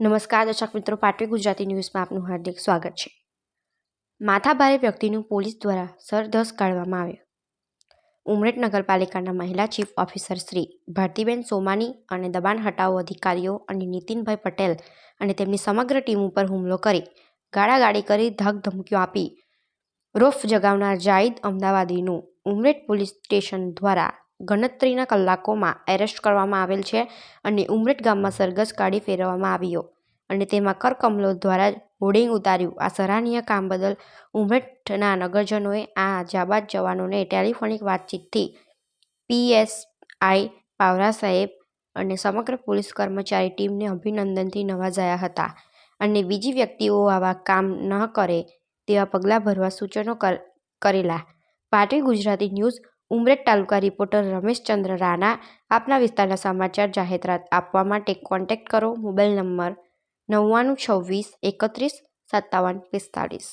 નમસ્કાર, દર્શક મિત્રો. પાટવી ગુજરાતી ન્યૂઝમાં આપનું હાર્દિક સ્વાગત છે. માથાભારે વ્યક્તિનું પોલીસ દ્વારા સરધસ કાઢવામાં આવ્યો. ઉમરેઠ નગરપાલિકાના મહિલા ચીફ ઓફિસર શ્રી ભારતીબેન સોમાની અને દબાણ હટાવો અધિકારીઓ અને નીતિનભાઈ પટેલ અને તેમની સમગ્ર ટીમ ઉપર હુમલો કરી ગાળાગાળી કરી ધમકીઓ આપી. રોફ જગાવનાર જાહિદ અમદાવાદીનું ઉમરેઠ પોલીસ સ્ટેશન દ્વારા ગણતરીના કલાકોમાં એરેસ્ટ કરવામાં આવેલ છે અને ઉમરેઠ ગામમાં સરઘસ કાઢી ફેરવવામાં આવ્યો. અને તેમાં કરકમલો દ્વારા હોર્ડિંગ ઉતાર્યું. આ સરાહનીય કામ બદલ ઉમરેઠના નગરજનોએ આ જાબાદ જવાનોને ટેલિફોનિક વાતચીતથી પીએસઆઈ પાવરા સાહેબ અને સમગ્ર પોલીસ કર્મચારી ટીમને અભિનંદનથી નવાજાયા હતા. અને બીજી વ્યક્તિઓ આવા કામ ન કરે તેવા પગલાં ભરવા સૂચનો કર- કરેલા. પાટી ગુજરાતી ન્યૂઝ ઉમરેઠ તાલુકા રિપોર્ટર રમેશચંદ્ર રાણા આપના વિસ્તારના સમાચાર જાહેરાત આપવા માટે કોન્ટેક્ટ કરો. મોબાઈલ નંબર નવ્વાણું છવ્વીસ એકત્રીસ સત્તાવન પિસ્તાળીસ.